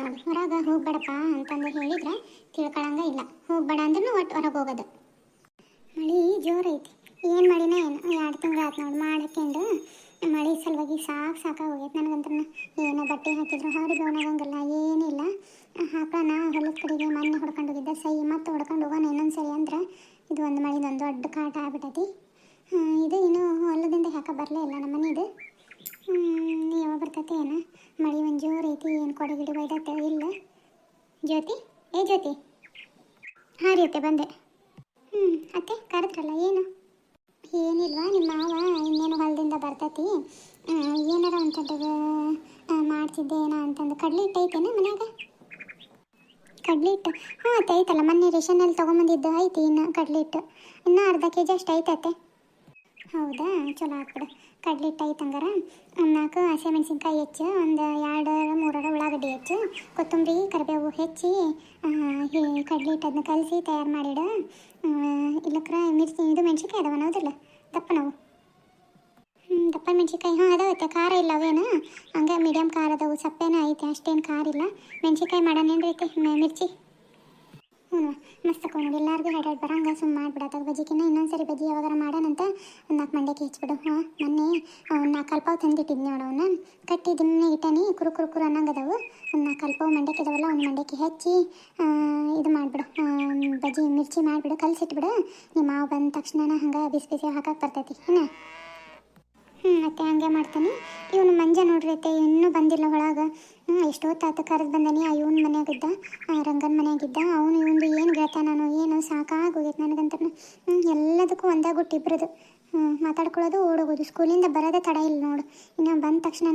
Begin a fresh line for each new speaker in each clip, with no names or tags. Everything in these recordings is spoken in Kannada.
ನೋಡಿ ಹೊರಗೆ ಹೋಗ್ಬೇಡಪ್ಪ ಅಂತಂದು ಹೇಳಿದ್ರೆ ತಿಳ್ಕೊಳಂಗ ಇಲ್ಲ. ಹೋಗ್ಬೇಡ ಅಂದ್ರೂ ಒಟ್ಟು ಹೊರಗೆ ಹೋಗೋದು. ಮಳೆ ಜೋರೈತಿ ಏನು ಮಾಡಿನ ಏನು? ಎರಡು ತಿಂಗಳು ಆಯ್ತು ನೋಡಿ ಮಾಡ್ಕೊಂಡು ಮಳೆ ಸಲುವಾಗಿ ಸಾಕು ಸಾಕಾಗೋಗೈತೆ ನನಗಂತ್ರ ಏನೋ ಬಟ್ಟೆ ಹಾಕಿದ್ರು ಹೌದು ಒಣಗಂಗಿಲ್ಲ ಏನಿಲ್ಲ ಹಾಕೋಣ ಹೊಲದ ಕಡೆಗೆ ಮಣ್ಣು ಹೊಡ್ಕೊಂಡು ಹೋಗಿದ್ದೆ ಸೈ ಮತ್ತೆ ಹೊಡ್ಕೊಂಡು ಹೋಗೋಣ ಇನ್ನೊಂದು ಸರಿ ಅಂದ್ರೆ ಇದು ಒಂದು ಮಳಿದೊಂದು ದೊಡ್ಡ ಕಾಟ ಆಗ್ಬಿಟ್ಟೈತಿ ಇದು ಇನ್ನೂ ಹೊಲದಿಂದ ಯಾಕ ಬರಲೇ ಇಲ್ಲ ನಮ್ಮ ಮನೆದು ಯಾವಾಗ ಬರ್ತೈತೆ ಏನು? ಮಳೆ ಒಂದು ಜೋರು ಐತಿ, ಏನು ಕೊಡೆ ಗಿಡ ಬೈದತ್ತೆ ಇಲ್ಲ? ಜ್ಯೋತಿ? ಏ ಜ್ಯೋತಿ? ಹಾಂ ರೀ ಅತ್ತೆ, ಬಂದೆ. ಹ್ಞೂ ಅತ್ತೆ, ಕರೆದ್ರಲ್ಲ, ಏನು? ಏನಿಲ್ವಾ ನಿಮ್ಮ ಮಾವ ಇನ್ನೇನು ಹೊಲದಿಂದ ಬರ್ತೈತಿ? ಏನಾರ ಅಂತಂದ್ರೆ ಮಾಡ್ತಿದ್ದೆ ಏನೋ ಅಂತಂದು ಕಡ್ಲಿ ಹಿಟ್ಟು ಐತೇನ ಮನ್ಯಾಗ? ಕಡ್ಲಿ ಹಿಟ್ಟು? ಹಾಂ, ಅತ್ತೆ, ಐತಲ್ಲ, ಮೊನ್ನೆ ರೇಷನಲ್ಲಿ ತೊಗೊಂಬಂದಿದ್ದು ಐತಿ ಇನ್ನು ಕಡ್ಲಿ ಹಿಟ್ಟು. ಇನ್ನೂ ಅರ್ಧ ಕೆ ಜಿ ಅಷ್ಟು ಐತತ್ತೆ. ಹೌದಾ? ಚಲೋ ಹಾಕ್ಬಿಡು ಕಡ್ಲಿ ಹಿಟ್ಟು ಐತೆ ಹಂಗಾರ. ಒಂದ್ ನಾಲ್ಕು ಹಸಿಮೆಣ್ಸಿನ್ಕಾಯಿ ಹೆಚ್ಚು, ಒಂದು ಎರಡು ಮೂರರ ಉಳ್ಳಾಗಡ್ಡಿ ಹೆಚ್ಚು, ಕೊತ್ತಂಬರಿ, ಕರಿಬೇವು ಹೆಚ್ಚಿ ಕಡ್ಲೆ ಹಿಟ್ಟನ್ನ ಕಲಸಿ ತಯಾರು ಮಾಡಿಡು. ಇಲ್ಲಕ್ರ ಮಿರ್ಚಿ, ಇದು ಮೆಣ್ಸಿನ್ಕಾಯಿ ಅದಾವ ಹೌದಿಲ್ಲ? ದಪ್ಪ ನಾವು. ದಪ್ಪ ಮೆಣ್ಸಿನ್ಕಾಯಿ, ಹಾಂ ಅದಾವತ್ತೆ ಖಾರ ಇಲ್ಲ ಅವೇನು? ಹಂಗೆ ಮೀಡಿಯಮ್ ಖಾರ ಅದಾವು, ಸಪ್ಪೇನ ಐತೆ, ಅಷ್ಟೇನು ಖಾರ ಇಲ್ಲ. ಮೆಣ್ಸಿನ್ಕಾಯಿ ಮಾಡೋಣ ರೀತಿ ಮಿರ್ಚಿ? ಹ್ಞೂ ಮಸ್ತ್ ತಕೊ ನೋಡಿ, ಎಲ್ಲರಿಗೂ ಹೈಡ್ ಹೆಡ್ ಬರಂಗ ಸುಮ್ಮ ಮಾಡ್ಬಿಡತ್ತ ಬಜಿಕಿನ ಇನ್ನೊಂದ್ಸರಿ ಬಜ್ಜಿ ಯಾವಾಗಾರ ಮಾಡೋಣಂತ ಒಂದು ನಾಲ್ಕು ಮಂಡಕ್ಕಿ ಹೆಚ್ಚಿಬಿಡು ಹಾಂ, ಮೊನ್ನೆ ಒಂದು ನಾಲ್ಕು ಕಲ್ಪಾವ್ ತಂದಿಟ್ಟಿದ್ನಿ ನೋಡು ಕಟ್ಟಿ ದಿನ ಇಟ್ಟಾನಿ, ಕುರು ಕುರು ಕುರು ಅನ್ನಂಗೆ ಅದಾವು ಒಂದು ನಾಲ್ಕು ಕಲ್ಪಾವ್ ಮಂಡ್ಯಕ್ಕೆ ಇದಾವಲ್ಲ ಒಂದು ಮಂಡ್ಯಕ್ಕೆ ಹೆಚ್ಚಿ ಇದು ಮಾಡಿಬಿಡು. ಬಜ್ಜಿ, ಮಿರ್ಚಿ ಮಾಡಿಬಿಡು, ಕಲಸಿಟ್ಬಿಡು. ನಿಮ್ಮ ಮಾವು ಬಂದ ತಕ್ಷಣ ಹಂಗೆ ಬಿಸಿ ಬಿಸಿ ಹಾಕಕ್ಕೆ ಬರ್ತೈತಿ. ಏನು ಹ್ಞೂ ಮತ್ತೆ ಹಂಗೆ ಮಾಡ್ತಾನೆ. ಇವನು ಮಂಜ ನೋಡ್ರಿ ಇನ್ನೂ ಬಂದಿಲ್ಲ ಒಳಗೆ. ಹ್ಞೂ ತಾತ ಕರೆದು ಬಂದಾನೆ. ಆ ಇವನ ಮನೆಯಾಗಿದ್ದ, ಆ ರಂಗನ ಮನೆಯಾಗಿದ್ದ. ಅವನು ಇವನು ಏನು ಗೆಳತಾನೋ ಏನು ಸಾಕಾಗೋಗೈತೆ ನನಗಂತ ಹ್ಞೂ ಎಲ್ಲದಕ್ಕೂ ಒಂದೇ ಗುಟ್ಟು ಇಬ್ಬರದು ಹ್ಞೂ ಮಾತಾಡ್ಕೊಳ್ಳೋದು ಓಡೋಗೋದು. ಸ್ಕೂಲಿಂದ ಬರೋದೇ ತಡ ಇಲ್ಲ ನೋಡು. ಇನ್ನು ಬಂದ ತಕ್ಷಣ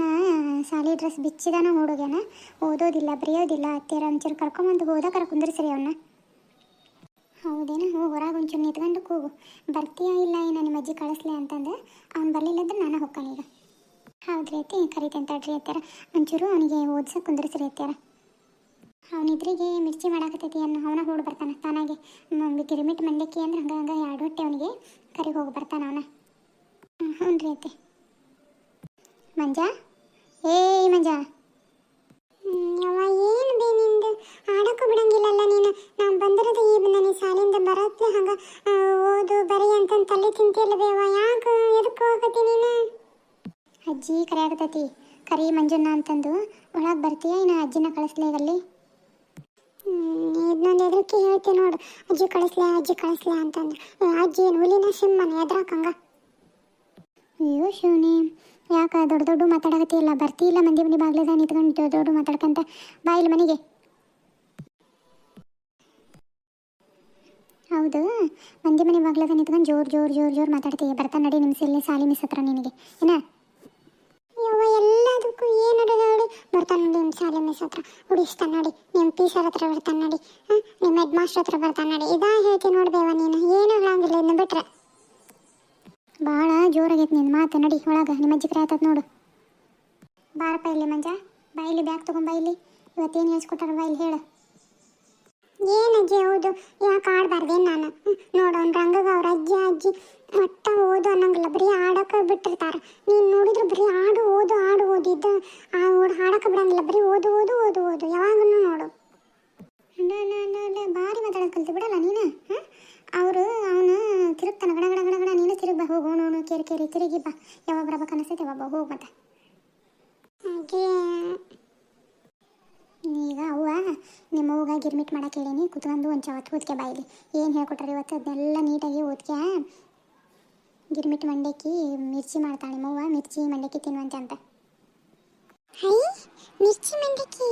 ಸಾಲಿ ಡ್ರೆಸ್ ಬಿಚ್ಚಿದಾನ ಓಡೋಗ್ಯಾನ. ಓದೋದಿಲ್ಲ, ಬರೆಯೋದಿಲ್ಲ. ಅತ್ತೆ ಒಂಚೂರು ಕರ್ಕೊಂಬಂದು ಹೋದಾಕರ ಕುಂದ್ರಿಸ್ರಿ ಅವನ್ನ ಹೌದೇನು ಹೋಗಿ ಹೊರಗೆ ಒಂಚೂರು ನಿಂತ್ಕೊಂಡು ಕೂಗು. ಬರ್ತೀಯಾ ಇಲ್ಲ ಏನೋ ನಿಮ್ಮ ಅಜ್ಜಿ ಕಳಿಸ್ಲಿ ಅಂತಂದು. ಅವ್ನು ಬರಲಿಲ್ಲ ಅಂದ್ರೆ ನಾನು ಹೋಗ್ತಾನೆ ಈಗ. ಹೌದ್ರಿ ಕರೀತೆ ಕರಿತೇನೆ ತಡ್ರಿ ಅತ್ತಾರ ಒಂಚೂರು ಅವನಿಗೆ ಓದ್ಸಕ್ಕೆ ಕುಂದ್ರಿಸ್ರಿ ಅತ್ತಾರ ಅವನಿದ್ರಿಗೆ ಮಿರ್ಚಿ ಮಾಡಾಕತ್ತೈತಿ ಅನ್ನೋ, ಅವನ ಹೋಗಿ ಬರ್ತಾನೆ ತಾನಾಗೆ. ಗಿರಿಮಿಟ್ ಮಂಡಕ್ಕಿ ಅಂದ್ರೆ ಹಂಗೆ ಹಂಗೆ ಎರಡು ಹೊಟ್ಟೆ ಅವನಿಗೆ. ಕರಿಗೆ ಹೋಗಿ ಬರ್ತಾನೆ ಅವನ. ಹ್ಞೂ ರೀ ಮಂಜ? ಏಯ್ ಮಂಜ. ಯವ್ವ, ಏನು ಬೇ ನಿಂದು? ಆಡಕ್ಕೂ ಬಿಡಂಗಿಲ್ಲಲ್ಲ ನೀನು. ನಾವು ಬಂದಿರೋದು ಈ ನನಗೆ ಶಾಲೆಯಿಂದ ಬರತ್ತೆ ಹಂಗ ಓದು, ಬರಿ ಅಂತ ತಲೆ ತಿಂತಿಲ್ಲ ಬೇವ ಯಾಕೆ ಎದಕ್ಕೆ ಹೋಗತಿ ನೀನು? ಅಜ್ಜಿ ಕರೆಯಾಗತೈತಿ ಕರಿ ಮಂಜುನ ಅಂತಂದು. ಒಳಗೆ ಬರ್ತೀಯ ಇನ್ನು ಅಜ್ಜಿನ ಕಳಿಸ್ಲೇ ಅಲ್ಲಿ ಇದನ್ನೊಂದು ಎದ್ರಕ್ಕೆ ಹೇಳ್ತೀನಿ ನೋಡು. ಅಜ್ಜಿ ಕಳಿಸ್ಲೇ ಅಜ್ಜಿ ಕಳಿಸ್ಲೇ ಅಂತಂದು. ಅಜ್ಜಿ ಏನು ಹುಲಿನ ಸಿಂಹನ ಅಯ್ಯೋ, ಶಿವನಿ. ಯಾಕೆ ದೊಡ್ಡ ದೊಡ್ಡ ಮಾತಾಡಕತ್ತಿಲ್ಲ ಬರ್ತಿಲ್ಲ ಮಂದಿ ಮನೆ ಬಾಗ್ಲದ ನಿಂತ್ಕೊಂಡು ದೊಡ್ಡ ದೊಡ್ಡ ಮಾತಾಡ್ಕಂತ. ಬಾ ಇಲ್ಲಿ ಮನೆಗೆ. ಹೌದು, ಮಂದಿ ಮನೆ ಬಾಗ್ಲದ ನಿಂತ್ಕೊಂಡು ಜೋರು ಜೋರು ಜೋರು ಜೋರು ಮಾತಾಡ್ತೀಯ ಬರ್ತಾ ನಡಿ ನಿಮ್ಮ ಸೆಲ್ಲಿ ಸಾಲಿ ಮಿಸ್ ಹತ್ರ ನಿನಗೆ. ಏನ? ಯವ್ವ, ಎಲ್ಲದಕ್ಕೂ ಏನು ಹೇಳಿ ಬರ್ತಾನೆ ನೋಡಿ ನಿಮ್ಮ ಸಾಲಿ ಮಿಸ್ ಹತ್ರ ಹುಡಿಸ್ತಾನೆ ನೋಡಿ. ನಿಮ್ಮ ಟೀಚರ್ ಹತ್ರ ಬರ್ತಾನೆ ನೋಡಿ. ನಿಮ್ಮ ಹೆಡ್ ಮಾಸ್ಟರ್ ಹತ್ರ ಬರ್ತಾನೆ ನೋಡಿ. ಇದಾ ಹೇಳ್ತೀನಿ ನೋಡ್ಬೇವ ನೀನು. ಏನು ಹೇಳಂಗಿಲ್ಲ ಇನ್ನು ಬಿಟ್ರೆ. ಭಾಳ ಜೋರಾಗೈತೆ ನಿನ್ನ ಮಾತು, ನಡಿ ಒಳಗೆ ನಿಮ್ಮ ಅಜ್ಜಿ ನೋಡು. ಬಾರಪ್ಪ ಇಲ್ಲಿ ಮಂಜ ಬಾಯಿಲಿ ಬ್ಯಾಗ್ ತೊಗೊಂಬ ಇಲ್ಲಿ. ಇವತ್ತೇನು ಹೇಳ್ಸ್ಕೊಟ್ಟಾರ ಬಾಯಿಲಿ ಹೇಳು. ಅಜ್ಜಿ, ಹೌದು, ಯಾಕೆ ಆಡಬಾರ್ದೇನು ನಾನು? ನೋಡು, ಅವ್ನು ರಂಗಗ ಅವ್ರ ಅಜ್ಜಿ ಅಜ್ಜಿ ಒಟ್ಟ ಓದು ಅನ್ನಂಗಿಲ್ಲ, ಬರೀ ಆಡೋಕೆ ಬಿಟ್ಟಿರ್ತಾರೆ. ನೀನು ನೋಡಿದ್ರೆ ಬರೀ ಆಡು, ಓದು, ಆಡು, ಓದಿದ್ದು, ಆ ಓಡ್ ಹಾಡಕ್ಕೆ ಬಿಡಂಗಿಲ್ಲ, ಬರೀ ಓದು ಯಾವಾಗಲೂ ನೋಡು ಭಾರಿ ಮಾತಾಡೋದು ಕಲ್ತು ಬಿಡಲ್ಲ ನೀನು ಹಾಂ ಅವರು ಅವನು ತಿರುಗ್ತಾನೆ ಗಡ ಗಡ ಗಡ ಗಡ ನೀನು ತಿರುಗಿ ಬಾ ಹೋಗು ಕೇರಿ ತಿರುಗಿ ಬಾ. ಯಾವಾಗ ಬರ್ಬೇಕು ಅನಿಸ್ತೈತೆ ಯಾವಾಗ ಹೋಗು ಮತ್ತೆ. ಈಗ ಅವ್ವ, ನಿಮ್ಮ ಅವ್ಗ ಗಿರ್ಮಿಟ್ ಮಾಡಕ್ಕೆ ಹೇಳೀನಿ. ಕುತ್ಕೊಂಡು ಒಂದು ಚವತ್ತು ಓದ್ಕೆ ಬಾಯಿಲಿ ಏನು ಹೇಳ್ಕೊಟ್ರೆ ಇವತ್ತು? ಅದನ್ನೆಲ್ಲ ನೀಟಾಗಿ ಓದ್ಕೆ ಗಿರ್ಮಿಟ್ ಮಂಡಕ್ಕಿ ಮಿರ್ಚಿ ಮಾಡ್ತಾಳೆ ನಿಮ್ಮವ್ವ ಮಿರ್ಚಿ ಮಂಡಕ್ಕಿ ತಿನ್ನುವಂತೆ ಅಂತ. ಹೈ, ಮಿರ್ಚಿ ಮಂಡಕ್ಕಿ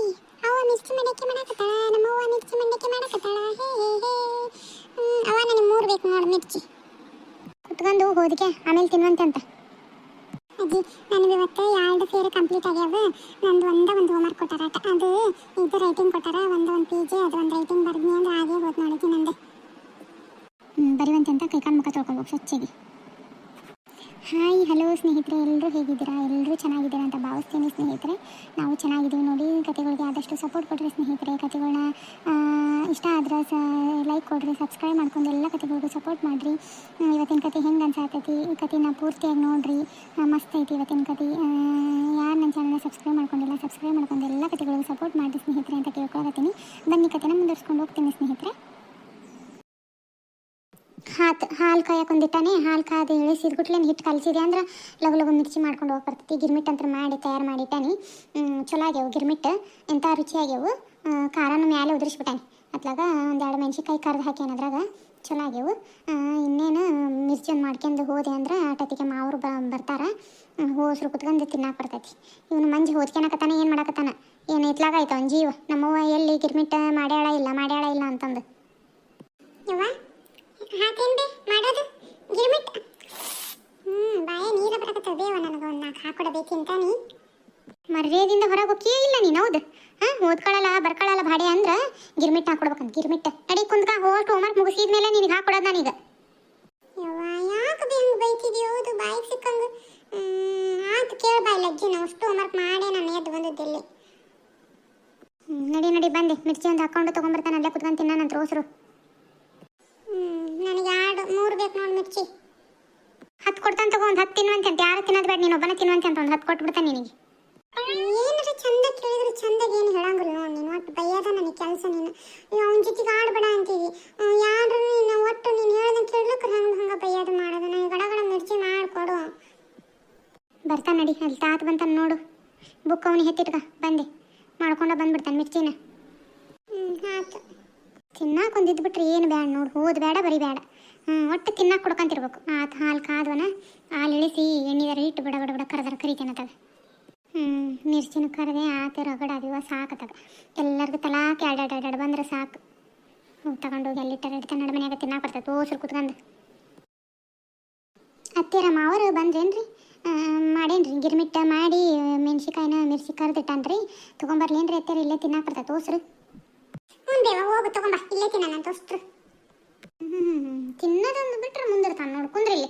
ಅವ ಮಿರ್ಚಿ ಮಂಡಕ್ಕಿ ಮಾಡಕತ್ತಾಳ? ಹೋದಕ್ಕೆ ಆಮೇಲೆ ತಿನ್ನುವಂತೆ ಅಂತ. ಅಜ್ಜಿ ನನಗೆ ಇವತ್ತು ಎರಡು ಸೇರು ಕಂಪ್ಲೀಟ್ ಆಗ್ಯಾವ. ನಂದು ಒಂದ ಒಂದು ಹೋಮ್ವರ್ಕ್ ಕೊಟ್ಟಾರ ಅದು ಇದು ರೈಟಿಂಗ್ ಕೊಟ್ಟಾರ ಒಂದು ಒಂದು ಪಿ ಜಿ ಅದು ಒಂದು ರೈಟಿಂಗ್ ಬರ್ದ್ನಿ ಅಂದ್ರೆ ಹಾಗೆ ಹೋದ್ ನೋಡಿದ್ವಿ ನಂದು. ಬರೀವಂತೆ ಅಂತ ಕೈಕಾಲು ಮುಖ ತೊಳ್ಕೊಬೇಕು ಸ್ವಚ್ಛಗೆ. ಹಾಯ್, ಹಲೋ ಸ್ನೇಹಿತರೆ ಎಲ್ಲರೂ ಹೇಗಿದ್ದೀರಾ? ಎಲ್ಲರೂ ಚೆನ್ನಾಗಿದ್ದೀರಾ ಅಂತ ಭಾವಿಸ್ತೀನಿ ಸ್ನೇಹಿತರೆ. ನಾವು ಚೆನ್ನಾಗಿದ್ದೀವಿ ನೋಡಿ ಕತೆಗಳಿಗೆ ಆದಷ್ಟು ಸಪೋರ್ಟ್ ಕೊಡ್ರಿ ಸ್ನೇಹಿತರೆ. ಕತೆಗಳನ್ನ ಇಷ್ಟ ಆದ್ರೆ ಸ ಲೈಕ್ ಕೊಡ್ರಿ ಸಬ್ಸ್ಕ್ರೈಬ್ ಮಾಡ್ಕೊಂಡು ಎಲ್ಲ ಕತೆಗಳಿಗೂ ಸಪೋರ್ಟ್ ಮಾಡಿರಿ. ಇವತ್ತಿನ ಕತೆ ಹೆಂಗೆ ಅನ್ಸಾತೈತಿ? ಈ ಕತೆನ ಪೂರ್ತಿಯಾಗಿ ನೋಡಿರಿ. ಮಸ್ತ್ ಐತಿ ಇವತ್ತಿನ ಕತೆ ಯಾರು ನನ್ನ ಚಾನಲ್ನ ಸಬ್ಸ್ಕ್ರೈಬ್ ಮಾಡ್ಕೊಂಡಿಲ್ಲ ಸಬ್ಸ್ಕ್ರೈಬ್ ಮಾಡ್ಕೊಂಡು ಎಲ್ಲ ಕತೆಗಳಿಗೂ ಸಪೋರ್ಟ್ ಮಾಡಿರಿ ಸ್ನೇಹಿತರೆ ಅಂತ ಕೇಳ್ಕೊಳ್ತೀನಿ ಬನ್ನಿ ಕತೆನ ಮುಂದುವರ್ಸ್ಕೊಂಡು ಹೋಗ್ತೀನಿ ಸ್ನೇಹಿತರೆ. ಹಾತ್, ಹಾಲು ಕಾಯಕ್ಕೊಂದಿಟ್ಟಾನೆ ಹಾಲು ಕಾದು ಇಳಿಸಿದ ಗುಟ್ಲೇನು ಹಿಟ್ಟು ಕಲಸಿದೆ ಅಂದ್ರೆ ಲಗು ಲಗು ಮಿರ್ಚಿ ಮಾಡ್ಕೊಂಡು ಹೋಗಿ ಬರ್ತೈತಿ. ಗಿರ್ಮಿಟ್ ಅಂತ ಮಾಡಿ ತಯಾರು ಮಾಡಿಟ್ಟಾನೆ. ಚಲೋ ಆಗ್ಯಾವು ಗಿರ್ಮಿಟ್. ಎಂಥ ರುಚಿಯಾಗ್ಯವು ಖಾರನ ಮ್ಯಾಲೆ ಉದುರಿಸ್ಬಿಟ್ಟಾನೆ. ಅತ್ಲಾಗ ಒಂದೆರಡು ಮೆಣ್ಸಿನ್ಕಾಯಿ ಕರ್ದು ಹಾಕ್ಯಾನ ಅದ್ರಾಗ. ಚಲೋ ಆಗ್ಯಾವು. ಇನ್ನೇನು ಮಿರ್ಚಿ ಒಂದು ಮಾಡ್ಕೊಂಡು ಹೋದೆ ಅಂದ್ರೆ ಆಟತಿಗೆ ಮಾವರು ಬ, ಬರ್ತಾರೆ. ಹೋಸ್ರು ಕುತ್ಕೊಂಡು ತಿನ್ನಕ್ಕೆ ಬರ್ತೈತಿ. ಇವನು ಮಂಜು ಹೋದ್ಕೊಳಕತ್ತಾನೆ ಏನು ಮಾಡಕತ್ತಾನ? ಏನು ಇತ್ಲಾಗ ಆಯ್ತು ಅವ್ನ ಜೀವ? ನಮ್ಮವ್ವ ಎಲ್ಲಿ ಗಿರ್ಮಿಟ್ ಮಾಡ್ಯಾಳ ಇಲ್ಲ ಮಾಡ್ಯಾಳ ಇಲ್ಲ ಅಂತಂದು. ಹಾಕೇನ್ಬೆ ಮಾಡೋದು? ಗಿರ್ಮಿಟ್ ಹ್ಮ್ ಬಾಯ ನೀರ ಬರಕತ್ತದ ಬೇವ ನನಗೆ ಒಂದು ನಾಲ್ಕು ಹಾಕೊಡಬೇಕಿಂತಾನಿ ಮರ್ಯಾದಿಂದ ಹೊರಗೆ ಹೋಗಿಯೇ ಇಲ್ಲ ನೀನು ಹೌದು? ಹಾಂ ಓದ್ಕೊಳ್ಳಲ್ಲ ಬರ್ಕೊಳ್ಳಲ್ಲ ಬಾಡಿ ಅಂದ್ರೆ ಗಿರ್ಮಿಟ್ ಹಾಕೊಡ್ಬೇಕಂತ ಗಿರ್ಮಿಟ್ ಅಡಿ ಕುಂದ್ಕ ಹೋಸ್ಟ್ ಹೋಮ್ವರ್ಕ್ ಮುಗಿಸಿದ್ಮೇಲೆ ನಿನಗೆ ಹಾಕೊಡೋದು ನಾನೀಗ. ಯಾಕೆ ಹಂಗೆ ಬೈತಿದ್ಯೋ ಅದು ಬಾಯಿಗೆ ಸಿಕ್ಕಂಗೆ. ಆತು ಕೇಳ ಬಾಯಿ ಲಜ್ಜಿ ನಾವು ಅಷ್ಟು ಹೋಮ್ವರ್ಕ್ ಮಾಡೇ ನಾನು ಎದ್ದು ಬಂದಿದ್ದಿಲ್ಲಿ ನಡಿ ನಡಿ ಬಂದೆ. ಮಿರ್ಚಿ ಒಂದು ಹಾಕೊಂಡು ತೊಗೊಂಬರ್ತಾನೆ ಅಲ್ಲೇ ಕುತ್ಕೊಂಡು ತಿನ್ನಾನಂತ ರೋಸರು. ನನಗೆ ಎರಡು, ಮೂರು ಬೇಕು ನೋಡಿ ಮಿರ್ಚಿ. ಹತ್ತು ಕೊಡ್ತಾನೆ ತಗೋ, ಒಂದು ಹತ್ತು ತಿನ್ನುವಂತೆ ಅಂತ ಯಾರು ತಿನ್ನೋದು ಬೇಡ ನೀನು ಒಬ್ಬನೇ ತಿನ್ನುವಂತೆ ಅಂತ ಒಂದು ಹತ್ತು ಕೊಟ್ಬಿಡ್ತಾನೆ ನಿನಗೆ. ಏನಾರ ಚಂದ ಕೇಳಿದ್ರೆ ಚಂದ ಏನು ಹೇಳಂಗಿಲ್ಲ ನೋಡಿ ನೀನು. ಒಟ್ಟು ಬೈಯದ ನನಗೆ ಕೆಲಸ ನೀನು. ಅವನ ಜೊತೆಗೆ ಆಡ್ಬೇಡ ಅಂತೀವಿ. ಯಾರು ನೀನು ಒಟ್ಟು ನೀನು ಹೇಳ್ದಂಗೆ ಕೇಳಲಿಕ್ಕೆ ಹಂಗೆ ಹಂಗೆ ಬೈಯೋದು ಮಾಡೋದು ನನಗೆ ಗಡ ಗಡ ಮಿರ್ಚಿ ಮಾಡಿಕೊಡು. ಬರ್ತಾನೆ ನಡಿ, ಅಲ್ಲಿ ತಾತ ಬಂತಾನೆ ನೋಡು. ಬುಕ್ ಅವನಿಗೆ ಹೆತ್ತಿಟ್ಕ ಬಂದೆ. ಮಾಡ್ಕೊಂಡು ಬಂದ್ಬಿಡ್ತಾನೆ ಮಿರ್ಚಿನ. ತಿನ್ನಾಕ ಒಂದು ಇದ್ಬಿಟ್ರೆ ಏನು ಬೇಡ ನೋಡು ಹೋದ್ ಬೇಡ ಬರೀ ಬೇಡ ಹ್ಞೂ ಒಟ್ಟು ತಿನ್ನಾಕ್ ಕೊಡ್ಕೊಂತಿರ್ಬೇಕು. ಆತ ಹಾಲು ಕಾದ್ವನ, ಹಾಲು ಇಳಿಸಿ ಎಣ್ಣೆದಾರ ಇಟ್ಟು ಬಿಡ ಬಿಡ ಬಿಡ ಕರೆದಾರ ಕರಿತೇನೆ ತಗ ಹ್ಞೂ ಮಿರ್ಚಿನ ಕರೆದೆ ಆತ ರಗಡ ಅದಿವ ತಗ ಎಲ್ಲರಿಗೂ ತಲಾಕೆ ಎರಡೆರಡು ಬಂದ್ರೆ ಸಾಕು. ತಗೊಂಡೋಗಿ ಅಲ್ಲಿ ಇಡ್ತಾನೆ ನಡು ಮನೆಯಾಗ ತಿನ್ನಾಕ ಬರ್ತದೆ. ಓಸರು ಕುತ್ಕೊಂಡು ಅತ್ತಿರ ಮಾವರು ಬಂದ್ರೇನ್ರಿ? ಮಾಡೇನ್ರಿ? ಗಿರ್ಮಿಟ್ಟ ಮಾಡಿ, ಮೆಣ್ಸಿಕಾಯಿನ ಮಿರ್ಚಿ ಕರೆದಿಟ್ಟನ್ರಿ. ತೊಗೊಂಬರ್ಲೇನ್ರಿ ಅತ್ತಿರ ಇಲ್ಲೇ ತಿನ್ನಾಕ ಬರ್ತದೆ. ಓಸರು ಹ್ಞೂ ದೇವ ಹೋಗು ತಗೊಂಬ ಇಲ್ಲೇ ತಿನ್ನ ಅಷ್ಟ್ರು ಹ್ಞೂ ತಿನ್ನೋದೊಂದು ಬಿಟ್ರೆ ಮುಂದಿರ್ತಾನೆ ನೋಡು ಕುಂದ್ರಿ ಇಲ್ಲಿ.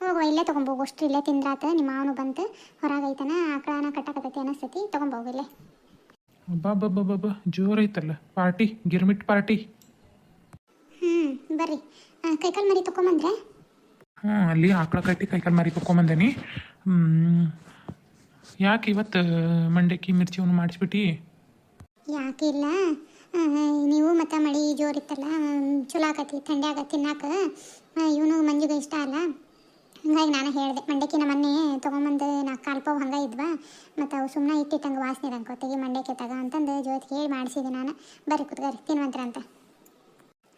ಹೋಗೋ ಇಲ್ಲೇ ತೊಗೊಂಬೋಗು ಅಷ್ಟು ಇಲ್ಲೇ ತಿಂದ್ರಾತ ನಿಮ್ಮ ಮಾವನು ಬಂತು. ಹೊರಗೈತನ ಆಕಳನ ಕಟ್ಟಕತೈತಿ ಅನಿಸ್ತೈತಿ. ತೊಗೊಂಬೋಗು ಇಲ್ಲೇ.
ಅಬ್ಬಬ್ಬಬ್ಬಬ್ಬ ಜೋರೈತಲ್ಲ ಪಾರ್ಟಿ ಗಿರ್ಮಿಟ್ ಪಾರ್ಟಿ.
ಹ್ಞೂ ಬರ್ರಿ. ಕೈಕಾಲು ಮರಿ ತೊಗೊಂಬಂದ್ರೆ
ಹ್ಞೂ ಅಲ್ಲಿ ಆಕಳ ಕಟ್ಟಿ ಕೈಕಾಲು ಮರಿ ತೊಗೊಂಬಂದೇನಿ ಹ್ಮ್. ಯಾಕೆ ಇವತ್ತು ಮಂಡಕ್ಕಿ ಮಿರ್ಚಿ ಅವನು ಮಾಡಿಸ್ಬಿಟ್ಟು?
ಯಾಕೆ ಇಲ್ಲ? ನೀವು ಮತ್ತು ಮಳಿ ಜೋರಿತ್ತಲ್ಲ ಚಲೋ ಆಕತಿ, ಥಂಡಿ ಆಗತ್ತೆ ತಿನ್ನಾಕ. ಇವನು ಮಂಜುಗೆ ಇಷ್ಟ ಅಲ್ಲ. ಹಂಗಾಗಿ ನಾನು ಹೇಳಿದೆ, ಮಂಡಕ್ಕಿನ ಮೊನ್ನೆ ತೊಗೊಂಬಂದು ನಾಲ್ಕು ಕಾಲು ಪಾವು ಹಂಗೆ ಇದ್ವಾ, ಮತ್ತು ಅವು ಸುಮ್ಮನೆ ಇಟ್ಟಿಟ್ಟಂಗೆ ವಾಸನೆ ಇರಂಗೆ ತೆಗಿ ಮಂಡಕ್ಕಿ ತಗ ಅಂತಂದು ಜ್ಯೋತಿ ಹೇಳಿ ಮಾಡಿಸಿದೆ ನಾನು. ಬರ್ರಿ ಕುತ್ಕರಿ ತಿನ್ವಂತ್ರ ಅಂತ.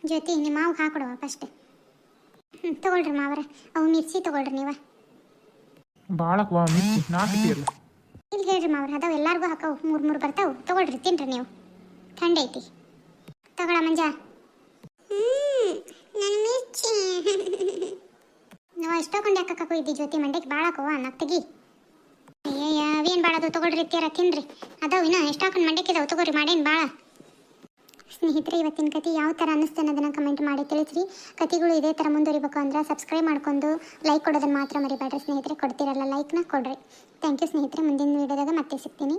ಜ್ಯೋತಿ ನಿಮ್ಮ ಮಾವು ಹಾಕೊಡುವ ಫಸ್ಟ್ ಹ್ಞೂ ತೊಗೊಳ್ರಿ ಮಾವರ, ಅವು ಮಿರ್ಚಿ ತೊಗೊಳ್ರಿ ನೀವ.
ಭಾಳ ನಾಲ್ಕು
ಇಲ್ಲಿ ಹೇಳ್ರಿ ಮಾವ್ರ, ಅದಾವ ಎಲ್ಲಾರ್ಗೂ ಹಾಕವು. ಮೂರು ಮೂರು ಬರ್ತಾವು. ತಗೊಳ್ರಿ, ತಿನ್ರಿ ನೀವು. ಥಂಡಿ ಐತಿ. ತಗೊಳ ಮಂಜ. ನಾವು ಎಷ್ಟೊಂದು ಯಾಕಕ್ಕೂ ಇದ್ದಿ ಜ್ಯೋತಿ ಮಂಡ್ಯಕ್ಕೆ. ಭಾಳ ಹಾಕವ ಅನ್ನಕ್ಕೆ ತೆಗಿ. ಅವೇನು ಭಾಳ ಅದು ತಗೊಳ್ರಿ ತಿನ್ರಿ. ಅದಾವ ಇನ್ನ, ಎಷ್ಟು ಹಾಕೊಂಡು ಮಂಡ್ಯಕ್ಕೆ ಇದಾವೆ. ತಗೋರಿ ಮಾಡೇನು ಭಾಳ ಸ್ನೇಹಿತರೆ, ಇವತ್ತಿನ ಕತೆ ಯಾವ ಥರ ಅನ್ನಿಸ್ತೆ ಅನ್ನೋದನ್ನು ಕಮೆಂಟ್ ಮಾಡಿ ತಿಳಿಸ್ರಿ. ಕತೆಗಳು ಇದೇ ಥರ ಮುಂದುವರಿಬೇಕು ಅಂದ್ರೆ ಸಬ್ಸ್ಕ್ರೈಬ್ ಮಾಡ್ಕೊಂಡು ಲೈಕ್ ಕೊಡೋದನ್ನು ಮಾತ್ರ ಮರಿಬೇಡ್ರಿ ಸ್ನೇಹಿತರೆ. ಕೊಡ್ತಿರಲ್ಲ ಲೈಕ್ನ ಕೊಡ್ರಿ. ಥ್ಯಾಂಕ್ ಯು ಸ್ನೇಹಿತರೆ. ಮುಂದಿನ ವೀಡಿಯೋದಾಗ ಮತ್ತೆ ಸಿಗ್ತೀನಿ.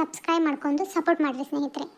ಸಬ್ಸ್ಕ್ರೈಬ್ ಮಾಡ್ಕೊಂಡು ಸಪೋರ್ಟ್ ಮಾಡಿರಿ ಸ್ನೇಹಿತರೆ.